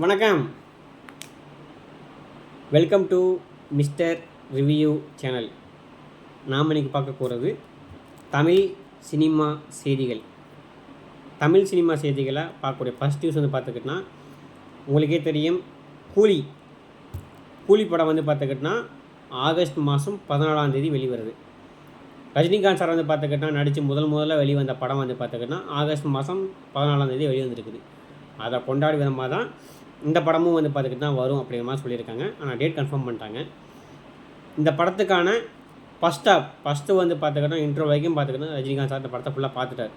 வணக்கம். Welcome to mister review channel நாம் இன்றைக்கி பார்க்க போகிறது தமிழ் சினிமா செய்திகள். தமிழ் சினிமா செய்திகளை பார்க்கக்கூடிய ஃபஸ்ட் நியூஸ் வந்து பார்த்துக்கிட்டோன்னா உங்களுக்கே தெரியும் கூலி. கூலி படம் வந்து பார்த்துக்கிட்டோன்னா ஆகஸ்ட் மாதம் பதினாலாம் தேதி வெளிவருது. ரஜினிகாந்த் சார் வந்து பார்த்துக்கிட்டா நடித்து முதல் முதல்ல வெளிவந்த படம் வந்து பார்த்துக்கிட்டோன்னா ஆகஸ்ட் மாதம் பதினாலாம் தேதி வெளிவந்திருக்குது. அதை கொண்டாடி விதமாக தான் இந்த படமும் வந்து பார்த்துக்கிட்டு தான் வரும் அப்படிங்கிற மாதிரி சொல்லியிருக்காங்க. ஆனால் டேட் கன்ஃபார்ம் பண்ணிட்டாங்க. இந்த படத்துக்கான ஃபஸ்ட் ஆஃப் ஃபஸ்ட்டு வந்து பார்த்துக்கிட்டோம் இன்ட்ரோ வரைக்கும் பார்த்துக்கிட்டோம் ரஜினிகாந்த் சார் இந்த படத்தை ஃபுல்லாக பார்த்துட்டார்.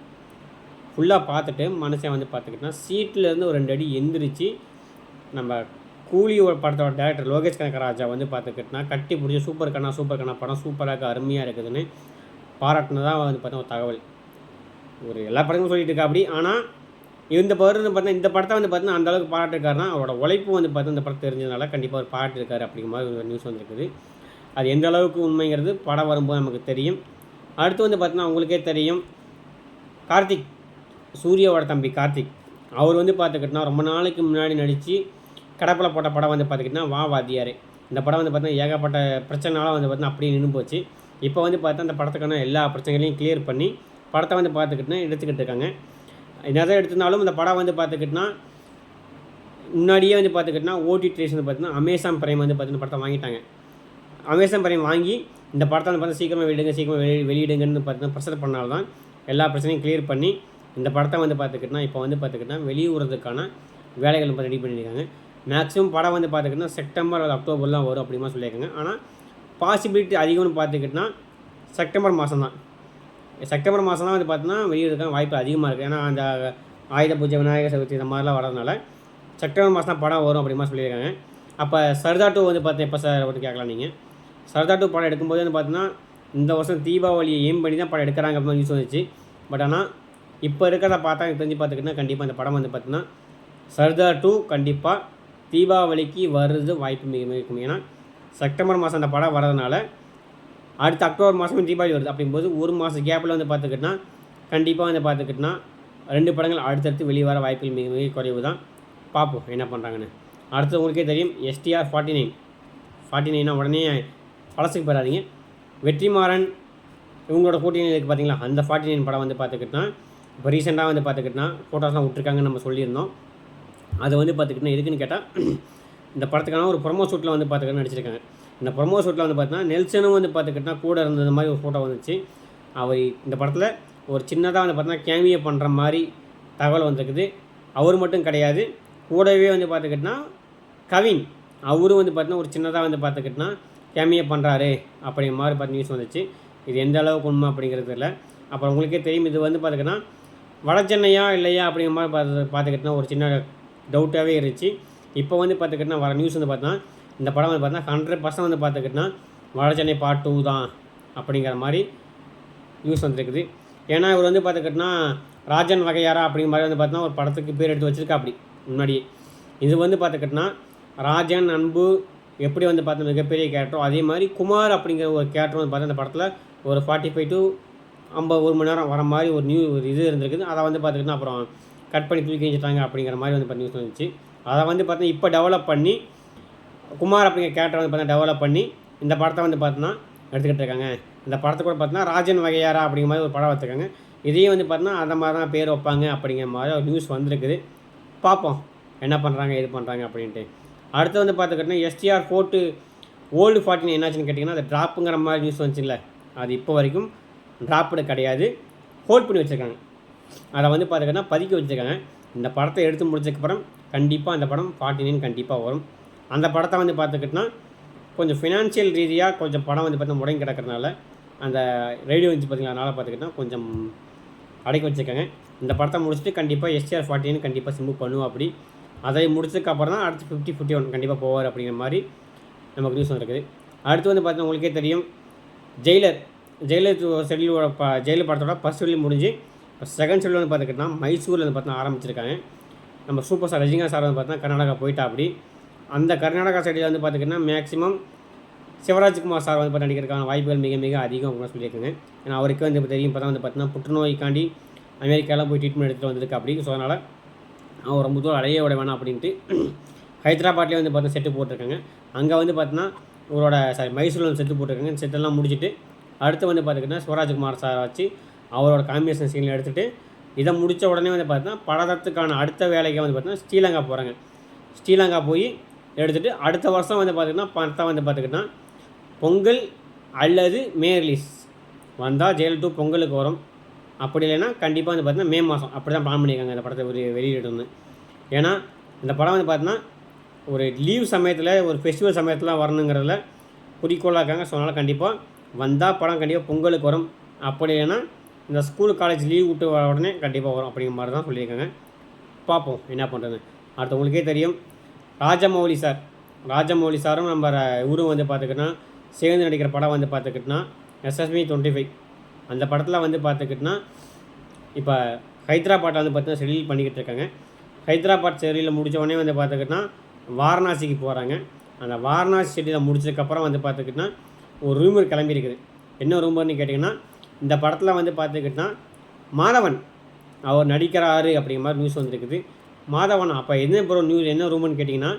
ஃபுல்லாக பார்த்துட்டு மனுஷன் வந்து பார்த்துக்கிட்டா சீட்லேருந்து ஒரு ரெண்டு அடி எந்திரிச்சு நம்ம கூலி ஒரு படத்தோட டேரக்டர் லோகேஷ் கனகராஜா வந்து பார்த்துக்கிட்டா கட்டி பிடிச்சி சூப்பர் கண்ணா சூப்பர் கண்ணா படம் சூப்பராக அருமையாக இருக்குதுன்னு பாராட்டினதான் வந்து பார்த்தா ஒரு தகவல். ஒரு எல்லா படங்களும் சொல்லிட்டு இருக்கா அப்படி ஆனால் இந்த படம் வந்து பார்த்தா இந்த படத்தை வந்து பார்த்தீங்கன்னா அந்த அளவுக்கு பாராட்டிருக்காருன்னா அவரோட உழைப்பு வந்து பார்த்து இந்த படத்தை தெரிஞ்சதுனால கண்டிப்பாக ஒரு பாராட்டிருக்காரு அப்படிங்கிற மாதிரி ஒரு நியூஸ் வந்திருக்குது. அது எந்த அளவுக்கு உண்மைங்கிறது படம் வரும்போது நமக்கு தெரியும். அடுத்து வந்து பார்த்தீங்கன்னா உங்களுக்கே தெரியும். கார்த்திக் சூர்யாவோட தம்பி கார்த்திக். அவர் வந்து பார்த்துக்கிட்டோன்னா ரொம்ப நாளைக்கு முன்னாடி நடித்து கடப்பில் போட்ட படம் வந்து பார்த்துக்கிட்டோன்னா வா வாத்தியார் இந்த படம் வந்து பார்த்தீங்கன்னா ஏகப்பட்ட பிரச்சனைனால வந்து பார்த்தீங்கன்னா அப்படியே நின்று போச்சு. இப்போ வந்து பார்த்தா அந்த படத்துக்கான எல்லா பிரச்சனைகளையும் கிளியர் பண்ணி படத்தை வந்து பார்த்துக்கிட்டுனா எடுத்துக்கிட்டு இருக்காங்க. என்னதான் எடுத்திருந்தாலும் இந்த படம் வந்து பார்த்துக்கிட்டுனா முன்னாடியே வந்து பார்த்துக்கிட்டுனா ஓடி ட்ரேஸ் வந்து பார்த்தீங்கன்னா அமேசான் பிரைம் வந்து பார்த்தீங்கன்னா படத்தை வாங்கிட்டாங்க. அமேசான் பிரைம் வாங்கி இந்த படத்தை வந்து பார்த்தா சீக்கிரமாக வெளியிடுங்க சீக்கிரமாக வெளி வெளியிடுங்கன்னு பார்த்தீங்கன்னா ப்ரெஷர் பண்ணால் தான் எல்லா பிரச்சனையும் கிளியர் பண்ணி இந்த படத்தை வந்து பார்த்துக்கிட்டுனா இப்போ வந்து பார்த்துக்கிட்டா வெளியூறதுக்கான வேலைகள் இப்போ ரெடி பண்ணியிருக்காங்க. மேக்ஸிமம் படம் வந்து பார்த்துக்கிட்டா செப்டம்பர் அல்லது அக்டோபர்லாம் வரும் அப்படிமா சொல்லியிருக்காங்க. ஆனால் பாசிபிலிட்டி அதிகம்னு பார்த்துக்கிட்டோன்னா செப்டம்பர் மாதம் தான் செப்டம்பர் மாதம்லாம் வந்து பார்த்தீங்கன்னா இருக்க வாய்ப்பு அதிகமாக இருக்குது ஏன்னா அந்த ஆயுத பூஜை விநாயகர் சதுர்த்தி இந்த மாதிரிலாம் வரதுனால செப்டம்பர் மாதம் தான் படம் வரும் அப்படிமா சொல்லியிருக்காங்க. அப்போ சர்தா டூ வந்து பார்த்தீங்கன்னா எப்போ சார் வந்து கேட்கலாம் நீங்கள் சர்தா டூ படம் எடுக்கும்போது வந்து பார்த்தீங்கன்னா இந்த வருஷம் தீபாவளியை எய்ம் பண்ணி தான் படம் எடுக்கிறாங்க அப்படின்னு நியூஸ் வந்துச்சு. பட் ஆனால் இப்போ இருக்கிறத பார்த்தா எனக்கு தெரிஞ்சு பார்த்துக்கிட்டா கண்டிப்பாக அந்த படம் வந்து பார்த்தீங்கன்னா சர்தா டூ கண்டிப்பாக தீபாவளிக்கு வருது வாய்ப்பு மிக மிக இருக்கும் ஏன்னா செப்டம்பர் மாதம் அந்த படம் வரதுனால அடுத்த அக்டோபர் மாதமும் தீபாவளி வருது. அப்படிங்கும்போது ஒரு மாதம் கேப்பில் வந்து பார்த்துக்கிட்டோன்னா கண்டிப்பாக வந்து பார்த்துக்கிட்டோன்னா ரெண்டு படங்கள் அடுத்தடுத்து வெளிவர வர வாய்ப்புகள் மிக மிக குறைவு தான் பார்ப்போம் என்ன பண்ணுறாங்கன்னு அடுத்து உங்களுக்கே தெரியும் எஸ்டிஆர் ஃபார்ட்டி நைன் ஃபார்ட்டி நைனா உடனே பழசுக்கு போயிடாதீங்க. வெற்றிமாறன் இவங்களோட கூட்டணி இருக்குது பார்த்தீங்களா அந்த ஃபார்ட்டி நைன் படம் வந்து பார்த்துக்கிட்டா இப்போ ரீசெண்டாக வந்து பார்த்துக்கிட்டா ஃபோட்டோஸ்லாம் விட்ருக்காங்கன்னு நம்ம சொல்லியிருந்தோம். அதை வந்து பார்த்துக்கிட்டா எதுக்குன்னு கேட்டால் இந்த படத்துக்கான ஒரு ப்ரொமோ ஷூட்டில் வந்து பார்த்துக்கிட்டு நடிச்சிருக்காங்க. இந்த ப்ரொமோ ஷூட்டில் வந்து பார்த்தீங்கன்னா நெல்சனும் வந்து பார்த்துக்கிட்டா கூட இருந்தது மாதிரி ஒரு ஃபோட்டோ வந்துச்சு. அவர் இந்த படத்தில் ஒரு சின்னதாக வந்து பார்த்தீங்கன்னா கேமியை பண்ணுற மாதிரி தகவல் வந்திருக்குது. அவர் மட்டும் கிடையாது. கூடவே வந்து பார்த்துக்கிட்டோன்னா கவின். அவரும் வந்து பார்த்தீங்கன்னா ஒரு சின்னதாக வந்து பார்த்துக்கிட்டோன்னா கேமியை பண்ணுறாரு அப்படிங்கிற மாதிரி பார்த்து நியூஸ் வந்துச்சு. இது எந்த அளவுக்கு உண்மை அப்படிங்கிறது இல்லை அப்புறம் உங்களுக்கே தெரியும் இது வந்து பார்த்துக்கிட்டோன்னா வட சென்னையா இல்லையா அப்படிங்கிற மாதிரி பார்த்து பார்த்துக்கிட்டோன்னா ஒரு சின்ன டவுட்டாகவே இருந்துச்சு. இப்போ வந்து பார்த்துக்கிட்டோன்னா வர நியூஸ் வந்து பார்த்தோன்னா இந்த படம் வந்து பார்த்தீங்கன்னா ஹண்ட்ரட் பர்சன்ட் வந்து பார்த்துக்கிட்டா வட சென்னை பார்ட் டூ தான் அப்படிங்கிற மாதிரி நியூஸ் வந்துருக்குது. ஏன்னா இவர் வந்து பார்த்துக்கிட்டா ராஜன் வகையாரா அப்படிங்கிற மாதிரி வந்து பார்த்தோன்னா ஒரு படத்துக்கு பேர் எடுத்து வச்சுருக்கா அப்படி முன்னாடியே. இது வந்து பார்த்துக்கிட்டா ராஜன் அன்பு எப்படி வந்து பார்த்தா மிகப்பெரிய கேரக்டரோ அதே மாதிரி குமார் அப்படிங்கிற ஒரு கேரக்டர் வந்து பார்த்தா அந்த படத்தில் ஒரு ஃபார்ட்டி ஃபைவ் டு ஐம்பது ஒரு மணி நேரம் வர மாதிரி ஒரு நியூ ஒரு இது இருந்திருக்குது. அதை வந்து பார்த்துக்கிட்டா அப்புறம் கட் பண்ணி தூக்கி வச்சுட்டாங்க அப்படிங்கிற மாதிரி வந்து நியூஸ் வந்துச்சு. அதை வந்து பார்த்தீங்கன்னா இப்போ டெவலப் பண்ணி குமார் அப்படிங்கிற கேரக்டர் வந்து பார்த்தா டெவலப் பண்ணி இந்த படத்தை வந்து பார்த்தோன்னா எடுத்துக்கிட்டு இருக்காங்க. இந்த படத்தை கூட பார்த்தோன்னா ராஜன் வகையாரா அப்படிங்கிற மாதிரி ஒரு படம் வச்சுருக்காங்க இதையும் வந்து பார்த்தோன்னா அந்த மாதிரி தான் பேர் வைப்பாங்க அப்படிங்கிற மாதிரி ஒரு நியூஸ் வந்திருக்குது. பார்ப்போம். என்ன பண்ணுறாங்க இது பண்ணுறாங்க அப்படின்ட்டு. அடுத்து வந்து பார்த்துக்கிட்டோன்னா எஸ்டிஆர் ஃபோர்ட்டு ஓல்டு ஃபார்ட்டின் என்னாச்சுன்னு கேட்டிங்கன்னா அது ட்ராப்புங்கிற மாதிரி நியூஸ் வந்துச்சுல்ல. அது இப்போ வரைக்கும் ட்ராப்டு கிடையாது. ஹோல்ட் பண்ணி வச்சுருக்காங்க. அதை வந்து பார்த்துக்கிட்டோன்னா பதுக்கி வச்சுருக்காங்க. இந்த படத்தை எடுத்து முடிச்சதுக்கப்புறம் கண்டிப்பாக அந்த படம் ஃபார்ட்டி நைன் கண்டிப்பாக வரும். அந்த படத்தை வந்து பார்த்துக்கிட்டோன்னா கொஞ்சம் ஃபினான்ஷியல் ரீதியாக கொஞ்சம் படம் வந்து பார்த்தா முடங்கி கிடக்கிறனால அந்த ரேடியோ வந்து பார்த்திங்களா அதனால் பார்த்துக்கிட்டா கொஞ்சம் அடக்கி வச்சுருக்காங்க. இந்த படத்தை முடிச்சுட்டு கண்டிப்பாக எஸ்டிஆர் ஃபார்ட்டின்னு கண்டிப்பாக சிம்பு பண்ணுவோம் அப்படி. அதை முடிச்சதுக்கப்புறம் தான் அடுத்து ஃபிஃப்டி ஃபிஃப்டி ஒன் கண்டிப்பாக போவார் அப்படிங்கிற மாதிரி நமக்கு நியூஸ் வந்துருக்குது. அடுத்து வந்து பார்த்தீங்கன்னா உங்களுக்கே தெரியும் ஜெயிலர். ஜெயிலர் ஷெட்யூலோட ப ஜெயிலர் படத்தோட ஃபஸ்ட் ஷெடியூல் முடிஞ்சு இப்போ செகண்ட் ஷெடியூல் வந்து பார்த்துக்கிட்டோம்னா மைசூரில் வந்து பார்த்தா ஆரம்பிச்சிருக்காங்க. நம்ம சூப்பர் ஸ்டார் ரஜினிகாந்த் சார் வந்து பார்த்தா கர்நாடகா போயிட்டா அப்படி. அந்த கர்நாடகா சைடில் வந்து பார்த்திங்கன்னா மேக்ஸிமம் சிவராஜ்குமார் சார் வந்து பார்த்து நடிக்கிறதுக்கான வாய்ப்புகள் மிக மிக அதிகம் அப்படின்னு சொல்லியிருக்காங்க. ஏன்னா அவருக்கு வந்து இப்போ தெரியும் இப்போ தான் வந்து பார்த்தீங்கன்னா புற்றுநோய்க்காண்டி அமெரிக்காலாம் போய் ட்ரீட்மெண்ட் எடுத்துகிட்டு வந்திருக்கு அப்படி ஸோ அதனால் அவன் ரொம்ப தூரம் அடைய விட வேணாம் அப்படின்ட்டு ஹைதராபாத்லேயே வந்து பார்த்தா செட்டு போட்டிருக்காங்க. அங்கே வந்து பார்த்தீங்கன்னா இவரோட சாரி மைசூரில் செட்டு போட்டிருக்காங்க. செட்டெல்லாம் முடிச்சுட்டு அடுத்து வந்து பார்த்திங்கன்னா சிவராஜ்குமார் சார் வச்சு அவரோட காம்பினேஷன் சீனில் எடுத்துகிட்டு இதை முடித்த உடனே வந்து பார்த்தீங்கன்னா படத்துக்கான அடுத்த வேலைக்கு வந்து பார்த்தீங்கன்னா ஸ்ரீலங்கா போகிறாங்க ஸ்ரீலங்கா போய் எடுத்துகிட்டு அடுத்த வருஷம் வந்து பார்த்திங்கன்னா படத்தை வந்து பார்த்துக்கிட்டா பொங்கல் அல்லது மே ரிலீஸ் வந்தால் ஜெயல் டூ பொங்கலுக்கு வரும். அப்படி இல்லைன்னா கண்டிப்பாக வந்து பார்த்தீங்கன்னா மே மாதம் அப்படி தான் பிளான் பண்ணியிருக்காங்க இந்த படத்தை ஒரு வெளியிடணும்னு. ஏன்னா இந்த படம் வந்து பார்த்தீங்கன்னா ஒரு லீவ் சமயத்தில் ஒரு ஃபெஸ்டிவல் சமயத்தில் வரணுங்கிறதுல குறிக்கோளாக இருக்காங்க. ஸோ அதனால் கண்டிப்பாக வந்தால் படம் கண்டிப்பாக பொங்கலுக்கு வரும். அப்படி இல்லைன்னா இந்த ஸ்கூல் காலேஜ் லீவ் விட்டு வர உடனே கண்டிப்பாக வரும் அப்படிங்கிற மாதிரி தான் சொல்லியிருக்காங்க. பார்ப்போம் என்ன பண்ணுறது அடுத்து உங்களுக்கே தெரியும். ராஜமௌலி சார். ராஜமௌலி சாரும் நம்ம இவரும் வந்து பார்த்துக்கிட்டோன்னா சேர்ந்து நடிக்கிற படம் வந்து பார்த்துக்கிட்டோன்னா எஸ்எஸ்பி டுவெண்ட்டி ஃபைவ். அந்த படத்தில் வந்து பார்த்துக்கிட்டோன்னா இப்போ ஹைதராபாத்தில் வந்து பார்த்தீங்கன்னா ஷெடியூல் பண்ணிக்கிட்டு இருக்காங்க. ஹைதராபாத் ஷெடியூலில் முடித்த உடனே வந்து பார்த்துக்கிட்டோன்னா வாரணாசிக்கு போகிறாங்க அந்த வாரணாசி செடியில் முடிச்சதுக்கப்புறம் வந்து பார்த்துக்கிட்டோன்னா ஒரு ரூமர் கிளம்பியிருக்குது. என்ன ரூமர்னு கேட்டிங்கன்னா இந்த படத்தில் வந்து பார்த்துக்கிட்டோன்னா மாதவன் அவர் நடிக்கிறாரு அப்படிங்கிற மாதிரி நியூஸ் வந்துருக்குது. மாதவனா அப்போ என்ன ப்ரோ நியூஸ் என்ன ரூம்னு கேட்டிங்கன்னா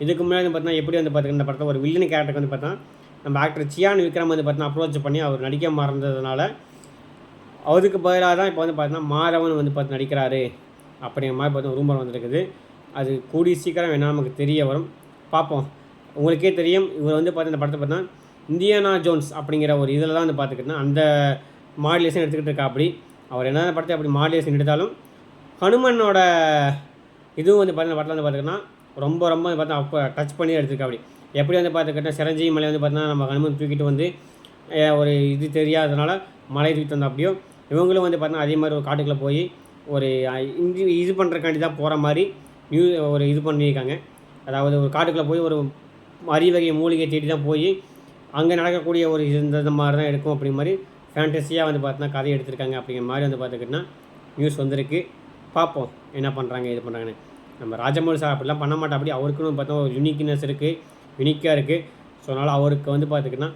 இதுக்கு முன்னாடி வந்து பார்த்தீங்கன்னா எப்படி வந்து பார்த்துக்கிட்ட இந்த படத்தில் ஒரு வில்லன் கேரக்டருக்கு வந்து பார்த்தா நம்ம ஆக்டர் சியான் விக்ரம் வந்து பார்த்தீங்கன்னா அப்ரோச் பண்ணி அவர் நடிக்க மறந்ததுனால அவருக்கு பதிலாக தான் இப்போ வந்து பார்த்தீங்கன்னா மாதவன் வந்து பார்த்து நடிக்கிறாரு அப்படிங்கிற மாதிரி பார்த்தா ரூமர் வந்துருக்குது. அது கூடி சீக்கிரம் வேணால் நமக்கு தெரிய வரும். பார்ப்போம் உங்களுக்கே தெரியும் இவர் வந்து பார்த்து இந்த படத்தை பார்த்தா இந்தியானா ஜோன்ஸ் அப்படிங்கிற ஒரு இதில் தான் வந்து பார்த்துக்கிட்டேன் அந்த மாடுலேஷன் எடுத்துக்கிட்டு இருக்கா அப்படி அவர் என்ன படத்தை அப்படி மாடுலேஷன் எடுத்தாலும் ஹனுமனோட இதுவும் வந்து பார்த்தீங்கன்னா படத்தில் வந்து பார்த்திங்கன்னா ரொம்ப ரொம்ப வந்து பார்த்தா அப்போ டச் பண்ணி எடுத்துருக்கா அப்படி. எப்படி வந்து பார்த்துக்கிட்டா சிரஞ்சீவி மலை வந்து பார்த்தீங்கன்னா நம்ம ஹனுமன் தூக்கிட்டு வந்து ஒரு இது தெரியாதனால மலை தூக்கி வந்தோம் அப்படியோ இவங்களும் வந்து பார்த்தீங்கன்னா அதே மாதிரி ஒரு காட்டுக்குள்ளே போய் ஒரு இஞ்சி இது பண்ணுறக்காண்டி தான் போகிற மாதிரி நியூ ஒரு இது பண்ணியிருக்காங்க. அதாவது ஒரு காட்டுக்குள்ளே போய் ஒரு அரிய மூலிகை தேடி தான் போய் அங்கே நடக்கக்கூடிய ஒரு இந்த மாதிரி தான் எடுக்கும் அப்படிங்கிற மாதிரி ஃபேண்டஸியாக வந்து பார்த்தீங்கன்னா கதை எடுத்திருக்காங்க அப்படிங்கிற மாதிரி வந்து பார்த்துக்கிட்டோன்னா நியூஸ் வந்திருக்கு. பார்ப்போம் என்ன பண்ணுறாங்க இது பண்ணுறாங்கன்னு நம்ம ராஜமௌழி சார் அப்படிலாம் பண்ண மாட்டோம் அப்படி அவருக்குன்னு பார்த்தா ஒரு யூனிக்னஸ் இருக்குது யூனிக்காக இருக்குது ஸோ அதனால் அவருக்கு வந்து பார்த்துக்கிட்டா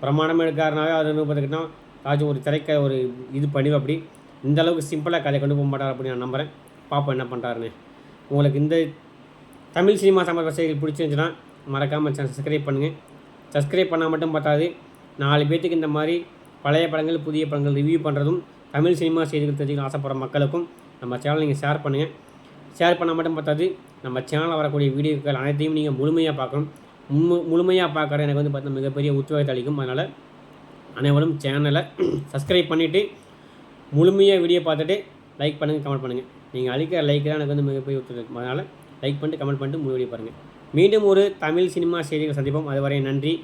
பிரமாணம் எடுக்காருனாவே அது வந்து பார்த்துக்கிட்டா ராஜு ஒரு திரைக்க ஒரு இது பண்ணி அப்படி. இந்த அளவுக்கு சிம்பிளாக கதை கொண்டு போக மாட்டார் அப்படின்னு நான் நம்புகிறேன் பார்ப்போம் என்ன பண்ணுறாருன்னு உங்களுக்கு இந்த தமிழ் சினிமா சம்பந்த செய்திகள் பிடிச்சிருந்துச்சுன்னா மறக்காமல் சப்ஸ்கிரைப் பண்ணுங்கள் சப்ஸ்கிரைப் பண்ணால் மட்டும் பார்த்தாது நாலு பேர்த்துக்கு இந்த மாதிரி பழைய படங்கள் புதிய படங்கள் ரிவ்யூ பண்ணுறதும் தமிழ் சினிமா செய்திகள் தெரிஞ்சுக்கணும் ஆசைப்படுற மக்களுக்கும் நம்ம சேனல் நீங்கள் ஷேர் பண்ணுங்கள் ஷேர் பண்ணால் மட்டும் பார்த்தாது நம்ம சேனலில் வரக்கூடிய வீடியோக்கள் அனைத்தையும் நீங்கள் முழுமையாக பார்க்கணும். முழு முழுமையாக பார்க்குற எனக்கு வந்து பார்த்தா மிகப்பெரிய உத்வேகத்தை அளிக்கும். அதனால் அனைவரும் சேனலை சப்ஸ்கிரைப் பண்ணிவிட்டு முழுமையாக வீடியோ பார்த்துட்டு லைக் பண்ணுங்கள் கமெண்ட் பண்ணுங்கள் நீங்கள் அளிக்கிற லைக் தான் எனக்கு வந்து மிகப்பெரிய உத்வேகம் அதனால் லைக் பண்ணிட்டு கமெண்ட் பண்ணிட்டு முழு வீடியோ பாருங்கள் மீண்டும் ஒரு தமிழ் சினிமா செய்திகள் சந்திப்போம். அதுவரை நன்றி.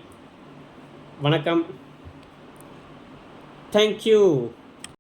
வணக்கம். தேங்க்யூ